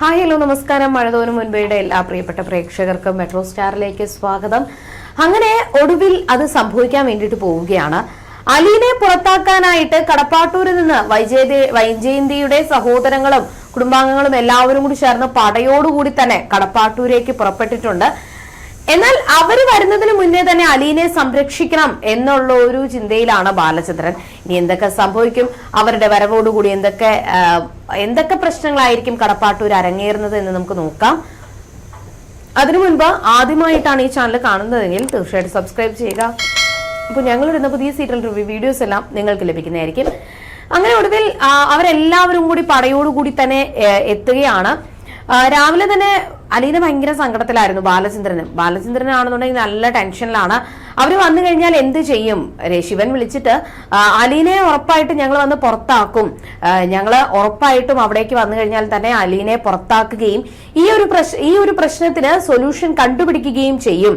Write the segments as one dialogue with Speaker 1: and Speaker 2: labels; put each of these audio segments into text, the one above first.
Speaker 1: Hi hello നമസ്കാരം. മഴതോനും മുൻപേയുടെ എല്ലാ പ്രിയപ്പെട്ട പ്രേക്ഷകർക്കും മെട്രോ സ്റ്റാറിലേക്ക് സ്വാഗതം. അങ്ങനെ ഒടുവിൽ അത് സംഭവിക്കാൻ വേണ്ടിയിട്ട് പോവുകയാണ്. അലീനെ പുറത്താക്കാനായിട്ട് കടപ്പാട്ടൂരിൽ നിന്ന് വൈജയന്തി വൈജയന്തിയുടെ സഹോദരങ്ങളും കുടുംബാംഗങ്ങളും എല്ലാവരും കൂടി ചേർന്ന് പടയോടുകൂടി തന്നെ കടപ്പാട്ടൂരേക്ക് പുറപ്പെട്ടിട്ടുണ്ട്. എന്നാൽ അവർ വരുന്നതിന് മുന്നേ തന്നെ അലീനെ സംരക്ഷിക്കണം എന്നുള്ള ഒരു ചിന്തയിലാണ് ബാലചന്ദ്രൻ. ഇനി എന്തൊക്കെ സംഭവിക്കും? അവരുടെ വരവോടുകൂടി എന്തൊക്കെ എന്തൊക്കെ പ്രശ്നങ്ങളായിരിക്കും കടപ്പാട്ടൂർ അരങ്ങേറുന്നത് എന്ന് നമുക്ക് നോക്കാം. അതിനു മുൻപ് ആദ്യമായിട്ടാണ് ഈ ചാനൽ കാണുന്നതെങ്കിൽ തീർച്ചയായിട്ടും സബ്സ്ക്രൈബ് ചെയ്യുക. അപ്പോൾ ഞങ്ങൾ ഇടുന്ന പുതിയ സീരിയൽ റിവ്യൂ വീഡിയോസ് എല്ലാം നിങ്ങൾക്ക് ലഭിക്കുന്നതായിരിക്കും. അങ്ങനെ ഒടുവിൽ അവരെല്ലാവരും കൂടി പടയോടുകൂടി തന്നെ എത്തുകയാണ്. രാവിലെ തന്നെ അലീന ഭയങ്കര സങ്കടത്തിലായിരുന്നു ബാലചന്ദ്രനും. ബാലചന്ദ്രനാണെന്നുണ്ടെങ്കിൽ നല്ല ടെൻഷനിലാണ്. അവർ വന്നു കഴിഞ്ഞാൽ എന്ത് ചെയ്യും? ശിവൻ വിളിച്ചിട്ട് അലീനെ ഉറപ്പായിട്ട് ഞങ്ങൾ വന്ന് പുറത്താക്കും. ഞങ്ങൾ ഉറപ്പായിട്ടും അവിടേക്ക് വന്നു കഴിഞ്ഞാൽ തന്നെ അലീനെ പുറത്താക്കുകയും ഈ ഒരു പ്രശ് ഈ ഒരു പ്രശ്നത്തിന് സൊല്യൂഷൻ കണ്ടുപിടിക്കുകയും ചെയ്യും.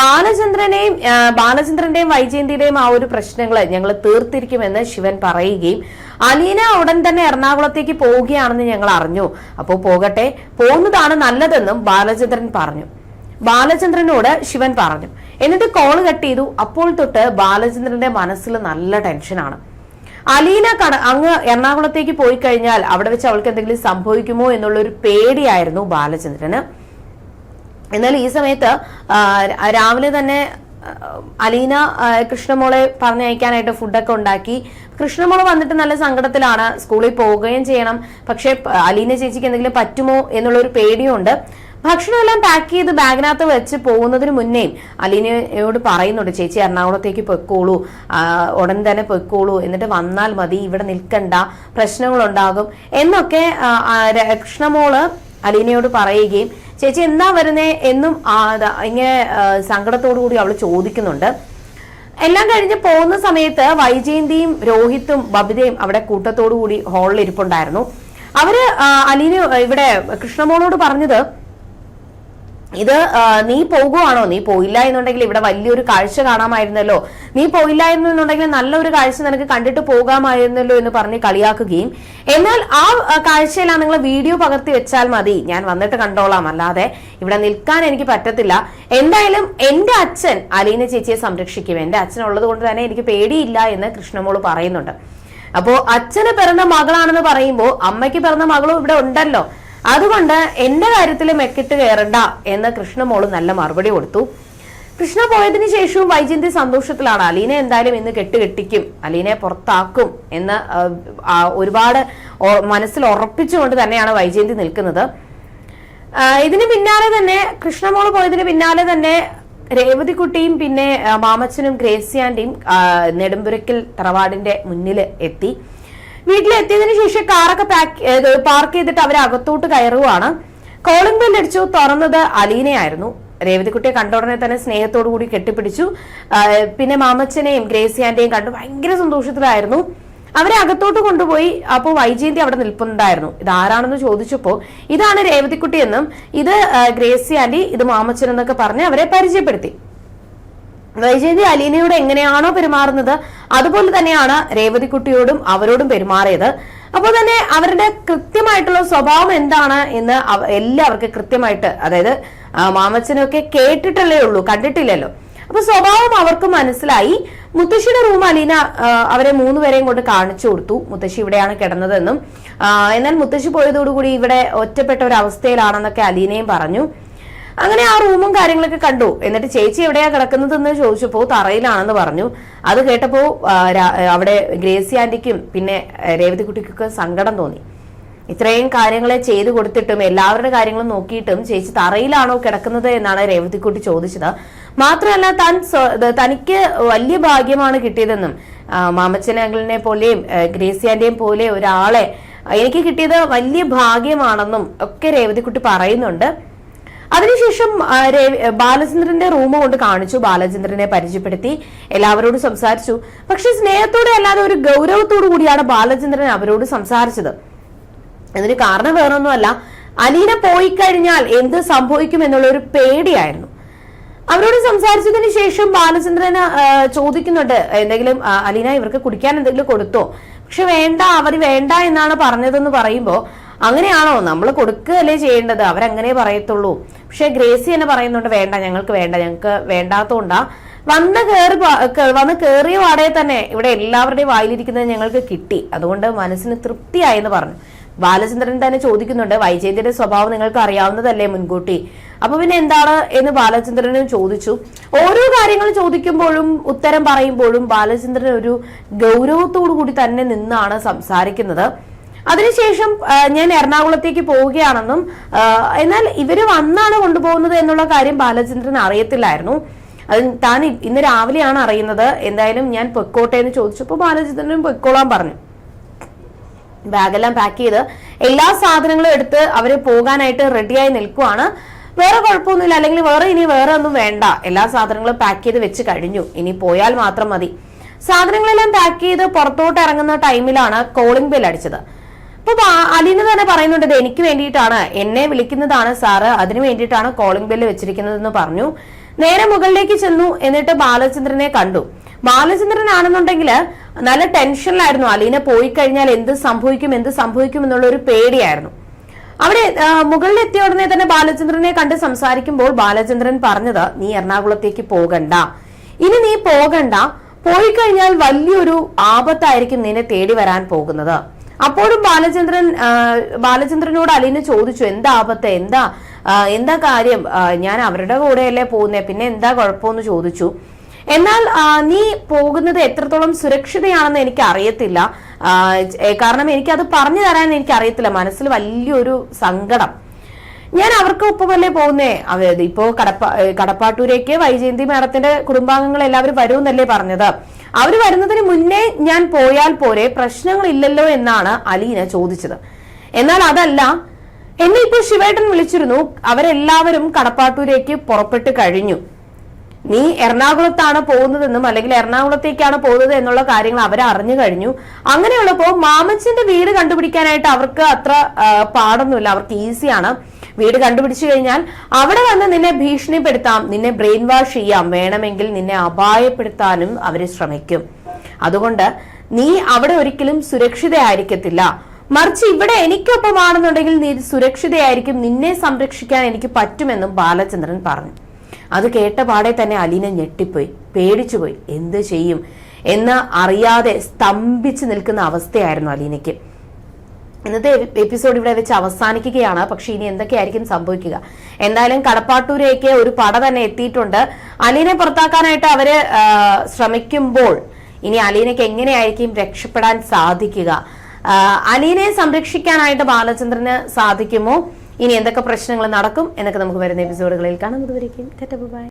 Speaker 1: ബാലചന്ദ്രനെയും ബാലചന്ദ്രന്റെയും വൈജയന്തിയുടെയും ആ ഒരു പ്രശ്നങ്ങൾ ഞങ്ങൾ തീർത്തിരിക്കുമെന്ന് ശിവൻ പറയുകയും അലീന ഉടൻ തന്നെ എറണാകുളത്തേക്ക് പോവുകയാണെന്ന് ഞങ്ങൾ അറിഞ്ഞു. അപ്പോൾ പോകട്ടെ പോകുന്നതാണ് നല്ലതെന്നും ബാലചന്ദ്രൻ പറഞ്ഞു. ബാലചന്ദ്രനോട് ശിവൻ പറഞ്ഞു. എന്നിട്ട് കോൾ കട്ട് ചെയ്തു. അപ്പോൾ തൊട്ട് ബാലചന്ദ്രന്റെ മനസ്സിൽ നല്ല ടെൻഷനാണ് അലീന കട അങ്ങ് എറണാകുളത്തേക്ക് പോയി കഴിഞ്ഞാൽ അവിടെ വെച്ച് അവൾക്ക് എന്തെങ്കിലും സംഭവിക്കുമോ എന്നുള്ള ഒരു പേടിയായിരുന്നു ബാലചന്ദ്രന്. എന്നാൽ ഈ സമയത്ത് രാവിലെ തന്നെ അലീന കൃഷ്ണമോളെ പറഞ്ഞയക്കാനായിട്ട് ഫുഡൊക്കെ ഉണ്ടാക്കി. കൃഷ്ണമോൾ വന്നിട്ട് നല്ല സങ്കടത്തിലാണ് സ്കൂളിൽ പോവുകയും ചെയ്യണം. പക്ഷെ അലീന ചേച്ചിക്ക് എന്തെങ്കിലും പറ്റുമോ എന്നുള്ള ഒരു പേടിയുണ്ട്. ഭക്ഷണമെല്ലാം പാക്ക് ചെയ്ത് ബാഗിനകത്ത് വെച്ച് പോകുന്നതിന് മുന്നേ അലീനയോട് പറയുന്നുണ്ട് ചേച്ചി എറണാകുളത്തേക്ക് പൊയ്ക്കോളൂ. ഉടൻ തന്നെ പൊയ്ക്കോളൂ. എന്നിട്ട് വന്നാൽ മതി. ഇവിടെ നിൽക്കണ്ട. പ്രശ്നങ്ങളുണ്ടാകും. എന്നൊക്കെ കൃഷ്ണമോൾ അലീനയോട് പറയുകയും ചേച്ചി എന്നാ വരുന്നേ എന്നും ഇങ്ങനെ സങ്കടത്തോടു കൂടി അവൾ ചോദിക്കുന്നുണ്ട്. എല്ലാം കഴിഞ്ഞ് പോകുന്ന സമയത്ത് വൈജയന്തിയും രോഹിത്തും ബബിതയും അവിടെ കൂട്ടത്തോടു കൂടി ഹാളിൽ ഇരിപ്പുണ്ടായിരുന്നു. അവർ അലീന ഇവിടെ കൃഷ്ണമോളോട് പറഞ്ഞത് ഇത് നീ പോകുവാണോ? നീ പോയില്ല എന്നുണ്ടെങ്കിൽ ഇവിടെ വലിയൊരു കാഴ്ച കാണാമായിരുന്നല്ലോ. നീ പോയില്ല എന്നുണ്ടെങ്കിൽ നല്ലൊരു കാഴ്ച നിനക്ക് കണ്ടിട്ട് പോകാമായിരുന്നല്ലോ എന്ന് പറഞ്ഞ് കളിയാക്കുകയും. എന്നാൽ ആ ആ, നിങ്ങൾ വീഡിയോ പകർത്തി വെച്ചാൽ മതി. ഞാൻ വന്നിട്ട് കണ്ടോളാം. അല്ലാതെ ഇവിടെ നിൽക്കാൻ എനിക്ക് പറ്റത്തില്ല. എന്തായാലും എന്റെ അച്ഛൻ അലീന ചേച്ചിയെ സംരക്ഷിക്കും. എന്റെ അച്ഛൻ ഉള്ളത് കൊണ്ട് തന്നെ എനിക്ക് പേടിയില്ല എന്ന് കൃഷ്ണമോൾ പറയുന്നുണ്ട്. അപ്പോ അച്ഛന് പിറന്ന മകളാണെന്ന് പറയുമ്പോൾ അമ്മയ്ക്ക് പിറന്ന മകളും ഇവിടെ ഉണ്ടല്ലോ. അതുകൊണ്ട് എന്റെ കാര്യത്തിൽ മെക്കിട്ട് കയറണ്ട എന്ന് കൃഷ്ണമോൾ നല്ല മറുപടി കൊടുത്തു. കൃഷ്ണ പോയതിനു ശേഷവും വൈജയന്തി സന്തോഷത്തിലാണ്. അലീനെ എന്തായാലും ഇന്ന് കെട്ടുകെട്ടിക്കും അലീനെ പുറത്താക്കും എന്ന് ഒരുപാട് മനസ്സിൽ ഉറപ്പിച്ചുകൊണ്ട് തന്നെയാണ് വൈജയന്തി നിൽക്കുന്നത്. ഇതിന് പിന്നാലെ തന്നെ കൃഷ്ണമോൾ പോയതിന് പിന്നാലെ തന്നെ രേവതിക്കുട്ടിയും പിന്നെ മാമച്ചനും ഗ്രേസി നെടുമ്പുരക്കിൽ ആ, നെടുമ്പുരക്കൽ തറവാടിന്റെ മുന്നിൽ എത്തി. വീട്ടിലെത്തിയതിനു ശേഷം കാറൊക്കെ പാക്ക് പാർക്ക് ചെയ്തിട്ട് അവർ അകത്തോട്ട് കയറുവാണ്. കോളിംഗ് ബെൽ അടിച്ചു തുറന്നത് അലീനയായിരുന്നു. രേവതിക്കുട്ടിയെ കണ്ട ഉടനെ തന്നെ സ്നേഹത്തോടു കൂടി കെട്ടിപ്പിടിച്ചു. പിന്നെ മാമച്ചനെയും ഗ്രേസി ആന്റെയും കണ്ടു ഭയങ്കര സന്തോഷത്തിലായിരുന്നു. അവരെ അകത്തോട്ട് കൊണ്ടുപോയി അപ്പോൾ വൈജയന്തി അവിടെ നിൽപ്പുണ്ടായിരുന്നു. ഇത് ആരാണെന്ന് ചോദിച്ചപ്പോ ഇതാണ് രേവതിക്കുട്ടി എന്നും ഇത് ഗ്രേസിയാന്റി ഇത് മാമച്ചൻ എന്നൊക്കെ പറഞ്ഞ് അവരെ പരിചയപ്പെടുത്തി. വൈജയന്തി അലീനയോട് എങ്ങനെയാണോ പെരുമാറുന്നത് അതുപോലെ തന്നെയാണ് രേവതിക്കുട്ടിയോടും അവരോടും പെരുമാറിയത്. അപ്പോൾ തന്നെ അവരുടെ കൃത്യമായിട്ടുള്ള സ്വഭാവം എന്താണ് എന്ന് എല്ലാവർക്കും കൃത്യമായിട്ട് അതായത് മാമച്ചനൊക്കെ കേട്ടിട്ടല്ലേ ഉള്ളൂ കണ്ടിട്ടില്ലല്ലോ. അപ്പൊ സ്വഭാവം അവർക്ക് മനസ്സിലായി. മുത്തശ്ശിയുടെ റൂം അലീന അവരെ മൂന്നുപേരെയും കൊണ്ട് കാണിച്ചു കൊടുത്തു. മുത്തശ്ശി ഇവിടെയാണ് കിടന്നതെന്നും എന്നാൽ മുത്തശ്ശി പോയതോടുകൂടി ഇവിടെ ഒറ്റപ്പെട്ട ഒരു അവസ്ഥയിലാണെന്നൊക്കെ അലീനയും പറഞ്ഞു. അങ്ങനെ ആ റൂമും കാര്യങ്ങളൊക്കെ കണ്ടു. എന്നിട്ട് ചേച്ചി എവിടെയാ കിടക്കുന്നത് എന്ന് ചോദിച്ചപ്പോ തറയിലാണെന്ന് പറഞ്ഞു. അത് കേട്ടപ്പോ അവിടെ ഗ്രേസി ആന്റിക്കും പിന്നെ രേവതിക്കുട്ടിക്കൊക്കെ സങ്കടം തോന്നി. ഇത്രയും കാര്യങ്ങളെ ചെയ്തു കൊടുത്തിട്ടും എല്ലാവരുടെ കാര്യങ്ങളും നോക്കിയിട്ടും ചേച്ചി തറയിലാണോ കിടക്കുന്നത് എന്നാണ് രേവതിക്കുട്ടി ചോദിച്ചത്. മാത്രമല്ല താൻ തനിക്ക് വലിയ ഭാഗ്യമാണ് കിട്ടിയതെന്നും മാമച്ചനകളിനെ പോലെയും ഗ്രേസിയാന്റെയും പോലെ ഒരാളെ എനിക്ക് കിട്ടിയത് വലിയ ഭാഗ്യമാണെന്നും ഒക്കെ രേവതിക്കുട്ടി പറയുന്നുണ്ട്. അതിനുശേഷം ബാലചന്ദ്രന്റെ റൂം കൊണ്ട് കാണിച്ചു. ബാലചന്ദ്രനെ പരിചയപ്പെടുത്തി. എല്ലാവരോടും സംസാരിച്ചു. പക്ഷെ സ്നേഹത്തോടെ അല്ലാതെ ഒരു ഗൗരവത്തോടു കൂടിയാണ് ബാലചന്ദ്രൻ അവരോട് സംസാരിച്ചത്. അതിന് കാരണം വേറൊന്നുമല്ല. അലീന പോയി കഴിഞ്ഞാൽ എന്ത് സംഭവിക്കും എന്നുള്ള ഒരു പേടിയായിരുന്നു. അവരോട് സംസാരിച്ചതിന് ശേഷം ബാലചന്ദ്രന് ചോദിക്കുന്നുണ്ട് എന്തെങ്കിലും അലീന ഇവർക്ക് കുടിക്കാൻ എന്തെങ്കിലും കൊടുത്തോ? പക്ഷെ വേണ്ട അവർ വേണ്ട എന്നാണ് പറഞ്ഞതെന്ന് പറയുമ്പോ അങ്ങനെയാണോ? നമ്മൾ കൊടുക്കുകയല്ലേ ചെയ്യേണ്ടത്? അവരങ്ങനെ പറയത്തുള്ളൂ. പക്ഷെ ഗ്രേസി തന്നെ പറയുന്നുണ്ട് വേണ്ട ഞങ്ങൾക്ക് വേണ്ട ഞങ്ങൾക്ക് വേണ്ടാത്തോണ്ടാ വന്ന് കയറി വന്ന് കയറിയ വാടകയെ തന്നെ ഇവിടെ എല്ലാവരുടെയും വായിലിരിക്കുന്നത് ഞങ്ങൾക്ക് കിട്ടി. അതുകൊണ്ട് മനസ്സിന് തൃപ്തിയായെന്ന് പറഞ്ഞു. ബാലചന്ദ്രൻ തന്നെ ചോദിക്കുന്നുണ്ട് വൈജയന്തിയുടെ സ്വഭാവം നിങ്ങൾക്ക് അറിയാവുന്നതല്ലേ മുൻകൂട്ടി? അപ്പൊ പിന്നെ എന്താണ് എന്ന് ബാലചന്ദ്രനും ചോദിച്ചു. ഓരോ കാര്യങ്ങൾ ചോദിക്കുമ്പോഴും ഉത്തരം പറയുമ്പോഴും ബാലചന്ദ്രൻ ഒരു ഗൗരവത്തോടു കൂടി തന്നെ നിന്നാണ് സംസാരിക്കുന്നത്. അതിനുശേഷം ഞാൻ എറണാകുളത്തേക്ക് പോവുകയാണെന്നും എന്നാൽ ഇവർ വന്നാണ് കൊണ്ടുപോകുന്നത് എന്നുള്ള കാര്യം ബാലചന്ദ്രൻ അറിയത്തില്ലായിരുന്നു. അത് താൻ ഇന്ന് രാവിലെയാണ് അറിയുന്നത്. എന്തായാലും ഞാൻ പൊയ്ക്കോട്ടെ എന്ന് ചോദിച്ചപ്പോൾ ബാലചന്ദ്രനും പൊയ്ക്കോളാൻ പറഞ്ഞു. ബാഗെല്ലാം പാക്ക് ചെയ്ത് എല്ലാ സാധനങ്ങളും എടുത്ത് അവർ പോകാനായിട്ട് റെഡിയായി നിൽക്കുവാണ്. വേറെ കുഴപ്പമൊന്നുമില്ല. അല്ലെങ്കിൽ വേറെ ഇനി വേറെ ഒന്നും വേണ്ട. എല്ലാ സാധനങ്ങളും പാക്ക് ചെയ്ത് വെച്ച് കഴിഞ്ഞു. ഇനി പോയാൽ മാത്രം മതി. സാധനങ്ങളെല്ലാം പാക്ക് ചെയ്ത് പുറത്തോട്ട് ഇറങ്ങുന്ന ടൈമിലാണ് കോളിംഗ് ബെൽ അടിച്ചത്. അപ്പൊ അലീന തന്നെ പറയുന്നുണ്ട് എനിക്ക് വേണ്ടിയിട്ടാണ്. എന്നെ വിളിക്കുന്നതാണ് സാറ്. അതിനു വേണ്ടിയിട്ടാണ് കോളിംഗ് ബെല്ല് വെച്ചിരിക്കുന്നതെന്ന് പറഞ്ഞു. നേരെ മുകളിലേക്ക് ചെന്നു. എന്നിട്ട് ബാലചന്ദ്രനെ കണ്ടു. ബാലചന്ദ്രൻ ആണെന്നുണ്ടെങ്കിൽ നല്ല ടെൻഷനിലായിരുന്നു. അലീന പോയി കഴിഞ്ഞാൽ എന്ത് സംഭവിക്കും എന്ത് സംഭവിക്കും എന്നുള്ള ഒരു പേടിയായിരുന്നു. അവിടെ മുകളിലെത്തിയ ഉടനെ തന്നെ ബാലചന്ദ്രനെ കണ്ട് സംസാരിക്കുമ്പോൾ ബാലചന്ദ്രൻ പറഞ്ഞത് നീ എറണാകുളത്തേക്ക് പോകണ്ട. ഇനി നീ പോകണ്ട. പോയി കഴിഞ്ഞാൽ വലിയൊരു ആപത്തായിരിക്കും നിന്നെ തേടി വരാൻ പോകുന്നത്. അപ്പോഴും ബാലചന്ദ്രൻ ബാലചന്ദ്രനോട് അലീന ചോദിച്ചു എന്താ ആപത്ത്? എന്താ എന്താ കാര്യം? ഞാൻ അവരുടെ കൂടെയല്ലേ പോകുന്നേ? പിന്നെ എന്താ കുഴപ്പമെന്ന് ചോദിച്ചു. എന്നാൽ നീ പോകുന്നത് എത്രത്തോളം സുരക്ഷിതയാണെന്ന് എനിക്ക് അറിയത്തില്ല. കാരണം എനിക്ക് അത് പറഞ്ഞു തരാൻ എനിക്ക് അറിയത്തില്ല. മനസ്സിൽ വലിയൊരു സങ്കടം. ഞാൻ അവർക്ക് ഒപ്പമല്ലേ പോകുന്നേ? അതായത് ഇപ്പോ കടപ്പ കടപ്പാട്ടൂരേക്ക് വൈജയന്തി മാഡത്തിന്റെ കുടുംബാംഗങ്ങൾ എല്ലാവരും വരുമെന്നല്ലേ പറഞ്ഞത്. അവർ വരുന്നതിന് മുന്നേ ഞാൻ പോയാൽ പോരെ പ്രശ്നങ്ങളില്ലല്ലോ എന്നാണ് അലീന ചോദിച്ചത്. എന്നാൽ അതല്ല എന്നെ ഇപ്പൊ ശിവേട്ടൻ വിളിച്ചിരുന്നു. അവരെല്ലാവരും കടപ്പാട്ടൂരേക്ക് പുറപ്പെട്ട് കഴിഞ്ഞു. നീ എറണാകുളത്താണ് പോകുന്നതെന്നും അല്ലെങ്കിൽ എറണാകുളത്തേക്കാണ് പോകുന്നത് എന്നുള്ള കാര്യങ്ങൾ അവർ അറിഞ്ഞു കഴിഞ്ഞു. അങ്ങനെയുള്ളപ്പോ മാമച്ചന്റെ വീട് കണ്ടുപിടിക്കാനായിട്ട് അവർക്ക് അത്ര പാടൊന്നുമില്ല. അവർക്ക് ഈസിയാണ്. വീട് കണ്ടുപിടിച്ചു കഴിഞ്ഞാൽ അവിടെ വന്ന് നിന്നെ ഭീഷണിപ്പെടുത്താം നിന്നെ ബ്രെയിൻ വാഷ് ചെയ്യാം വേണമെങ്കിൽ നിന്നെ അപായപ്പെടുത്താനും അവർ ശ്രമിക്കും. അതുകൊണ്ട് നീ അവിടെ ഒരിക്കലും സുരക്ഷിതയായിരിക്കത്തില്ല. മറിച്ച് ഇവിടെ എനിക്കൊപ്പമാണെന്നുണ്ടെങ്കിൽ നീ സുരക്ഷിതയായിരിക്കും നിന്നെ സംരക്ഷിക്കാൻ എനിക്ക് പറ്റുമെന്നും ബാലചന്ദ്രൻ പറഞ്ഞു. അത് കേട്ട പാടെ തന്നെ അലീന ഞെട്ടിപ്പോയി പേടിച്ചുപോയി. എന്ത് ചെയ്യും എന്ന് അറിയാതെ സ്തംഭിച്ചു നിൽക്കുന്ന അവസ്ഥയായിരുന്നു അലീനയ്ക്ക്. ഇന്നത്തെ എപ്പിസോഡ് ഇവിടെ വെച്ച് അവസാനിക്കുകയാണ്. പക്ഷെ ഇനി എന്തൊക്കെയായിരിക്കും സംഭവിക്കുക? എന്തായാലും കടപ്പാട്ടൂരേക്ക് ഒരു പട തന്നെ എത്തിയിട്ടുണ്ട്. അലീനെ പുറത്താക്കാനായിട്ട് അവർ ശ്രമിക്കുമ്പോൾ ഇനി അലീനയ്ക്ക് എങ്ങനെയായിരിക്കും രക്ഷപ്പെടാൻ സാധിക്കുക? അലീനയെ അലീനെ സംരക്ഷിക്കാനായിട്ട് ബാലചന്ദ്രന് സാധിക്കുമോ? ഇനി എന്തൊക്കെ പ്രശ്നങ്ങൾ നടക്കും എന്നൊക്കെ നമുക്ക് വരുന്ന എപ്പിസോഡുകളിൽ കാണാം ഇതുവരെയും ബൈ.